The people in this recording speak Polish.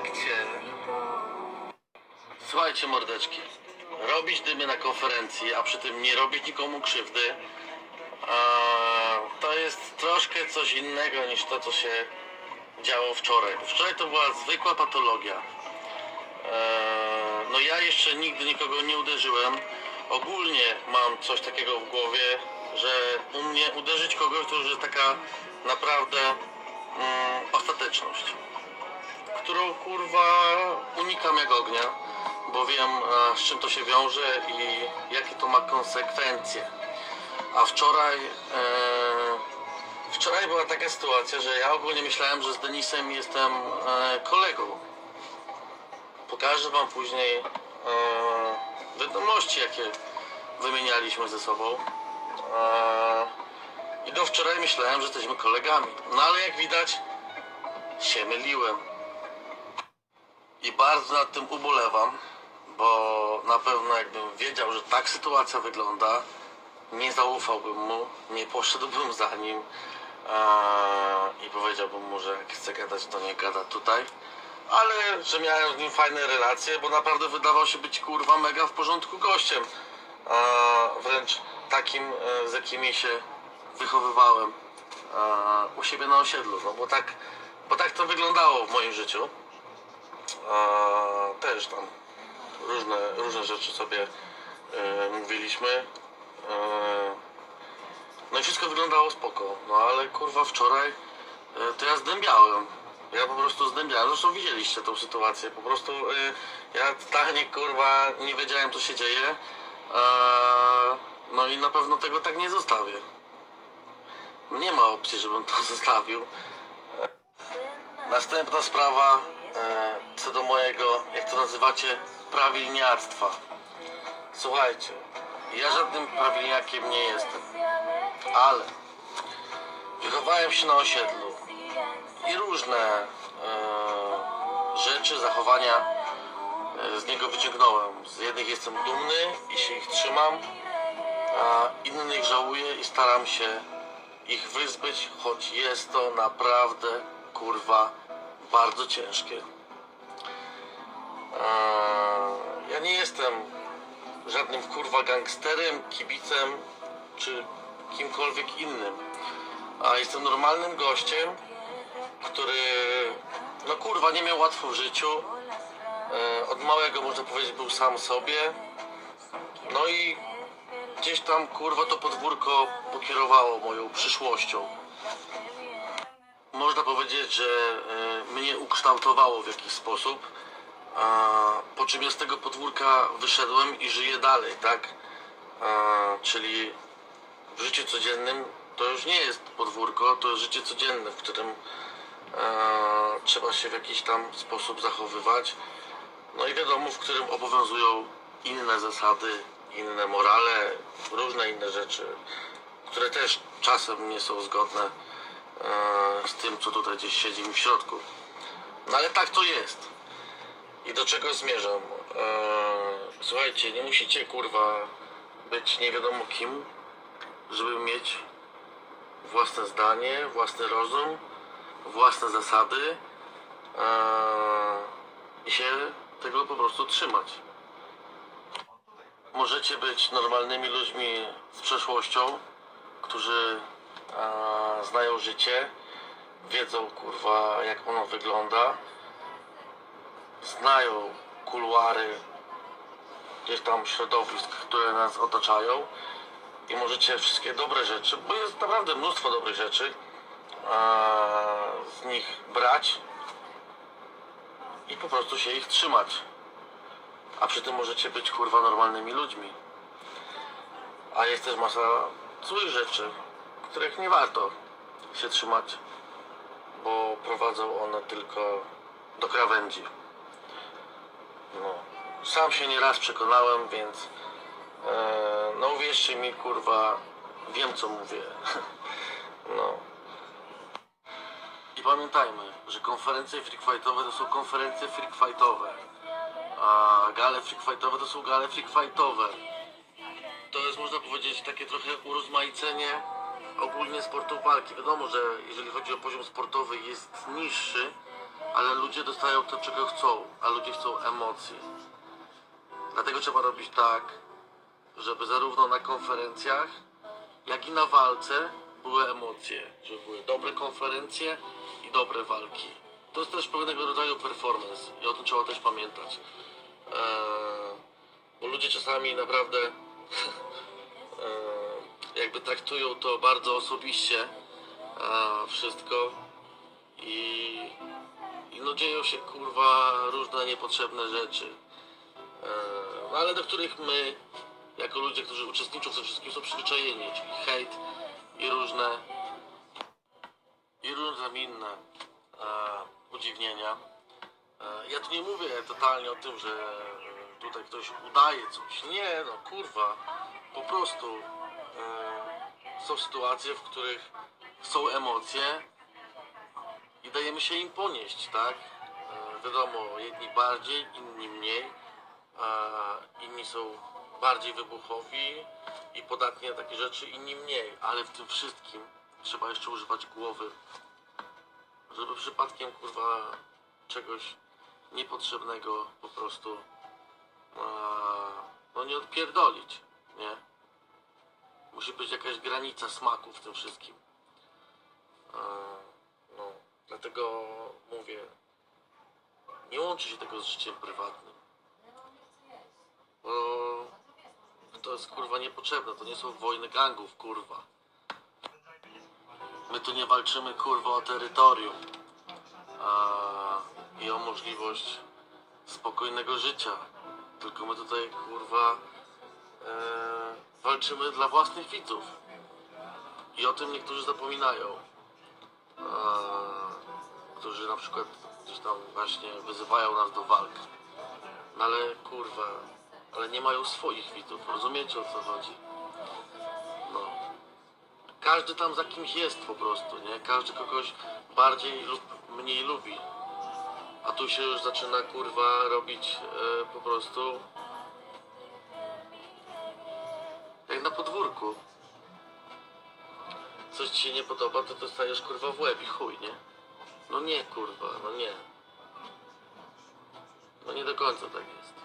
fakcie. Słuchajcie mordeczki, robić dymy na konferencji, a przy tym nie robić nikomu krzywdy, to jest troszkę coś innego niż to, co się działo wczoraj. Wczoraj to była zwykła patologia. Eee, no ja jeszcze nigdy nikogo nie uderzyłem. Ogólnie mam coś takiego w głowie, że u mnie uderzyć kogoś to już jest taka naprawdę mm, ostateczność którą kurwa unikam jak ognia, bo wiem e, z czym to się wiąże i jakie to ma konsekwencje. A wczoraj e, wczoraj była taka sytuacja, że ja ogólnie myślałem, że z Denisem jestem e, kolegą. Pokażę wam później e, wiadomości, jakie wymienialiśmy ze sobą. E, I do wczoraj myślałem, że jesteśmy kolegami. No ale jak widać, się myliłem. I bardzo nad tym ubolewam, bo na pewno jakbym wiedział, że tak sytuacja wygląda, nie zaufałbym mu, nie poszedłbym za nim eee, i powiedziałbym mu, że jak chce gadać, to nie gada tutaj. Ale że miałem z nim fajne relacje, bo naprawdę wydawał się być kurwa mega w porządku gościem. Eee, wręcz takim, e, z jakimi się wychowywałem eee, u siebie na osiedlu. No bo tak, bo tak to wyglądało w moim życiu. A, też tam różne, różne rzeczy sobie e, mówiliśmy. E, no i wszystko wyglądało spoko. No ale kurwa wczoraj e, to ja zdębiałem. Ja po prostu zdębiałem. Zresztą widzieliście tą sytuację. Po prostu e, ja totalnie kurwa nie wiedziałem co się dzieje. E, no i na pewno tego tak nie zostawię. Nie ma opcji, żebym to zostawił. Następna sprawa, e, co do mojego, jak to nazywacie, prawilniactwa. Słuchajcie, ja żadnym prawilniakiem nie jestem, ale wychowałem się na osiedlu i różne e, rzeczy, zachowania e, z niego wyciągnąłem. Z jednych jestem dumny i się ich trzymam, a innych żałuję i staram się ich wyzbyć, choć jest to naprawdę kurwa bardzo ciężkie. Eee, ja nie jestem żadnym kurwa gangsterem, kibicem czy kimkolwiek innym, a jestem normalnym gościem, który no kurwa nie miał łatwo w życiu. Eee, od małego można powiedzieć był sam sobie. No i gdzieś tam kurwa to podwórko pokierowało moją przyszłością można powiedzieć, że e, mnie ukształtowało w jakiś sposób. Po czym ja z tego podwórka wyszedłem i żyję dalej, tak? Czyli w życiu codziennym to już nie jest podwórko, to jest życie codzienne, w którym e, trzeba się w jakiś tam sposób zachowywać. No i wiadomo, w którym obowiązują inne zasady, inne morale, różne inne rzeczy, które też czasem nie są zgodne z tym, co tutaj gdzieś siedzi mi w środku. No ale tak to jest. I do czego zmierzam? E, słuchajcie, nie musicie kurwa być nie wiadomo kim, żeby mieć własne zdanie, własny rozum, własne zasady e, i się tego po prostu trzymać. Możecie być normalnymi ludźmi z przeszłością, którzy e, znają życie, wiedzą kurwa jak ono wygląda, znają kuluary gdzieś tam środowisk, które nas otaczają i możecie wszystkie dobre rzeczy, bo jest naprawdę mnóstwo dobrych rzeczy, z nich brać i po prostu się ich trzymać. A przy tym możecie być kurwa normalnymi ludźmi. A jest też masa złych rzeczy, których nie warto się trzymać, bo prowadzą one tylko do krawędzi. No. Sam się nieraz przekonałem, więc e, no uwierzcie mi, kurwa, wiem co mówię. no. I pamiętajmy, że konferencje freakfightowe to są konferencje freakfightowe, a gale freakfightowe to są gale freakfightowe. To jest, można powiedzieć, takie trochę urozmaicenie ogólnie sportów walki. Wiadomo, że jeżeli chodzi o poziom sportowy jest niższy, ale ludzie dostają to, czego chcą, a ludzie chcą emocji. Dlatego trzeba robić tak, żeby zarówno na konferencjach, jak i na walce były emocje, żeby były dobre konferencje i dobre walki. To jest też pewnego rodzaju performance i o tym trzeba też pamiętać. Eee, bo ludzie czasami naprawdę eee, jakby traktują to bardzo osobiście eee, wszystko i, i no dzieją się kurwa różne niepotrzebne rzeczy. No ale do których my jako ludzie, którzy uczestniczą w tym wszystkim są przyzwyczajeni, czyli hejt i różne i różne inne e, udziwnienia. E, ja tu nie mówię totalnie o tym, że e, tutaj ktoś udaje coś. Nie, no kurwa. Po prostu e, są sytuacje, w których są emocje i dajemy się im ponieść, tak? E, wiadomo, jedni bardziej, inni mniej. A inni są bardziej wybuchowi i podatni na takie rzeczy, inni mniej, ale w tym wszystkim trzeba jeszcze używać głowy, żeby przypadkiem kurwa czegoś niepotrzebnego po prostu a, no nie odpierdolić, nie? Musi być jakaś granica smaku w tym wszystkim. A, no, dlatego mówię, nie łączy się tego z życiem prywatnym. Bo to jest kurwa niepotrzebne, to nie są wojny gangów, kurwa. My tu nie walczymy kurwa o terytorium a, i o możliwość spokojnego życia. Tylko my tutaj kurwa e, walczymy dla własnych widzów. I o tym niektórzy zapominają. A, którzy na przykład gdzieś tam właśnie wyzywają nas do walk. No ale kurwa, ale nie mają swoich widzów, rozumiecie o co chodzi? No. Każdy tam za kimś jest po prostu, nie? Każdy kogoś bardziej lub mniej lubi. A tu się już zaczyna kurwa robić e, po prostu podwórku. Coś ci się nie podoba, to dostajesz kurwa w łeb i chuj, nie? No nie kurwa, no nie. No nie do końca tak jest.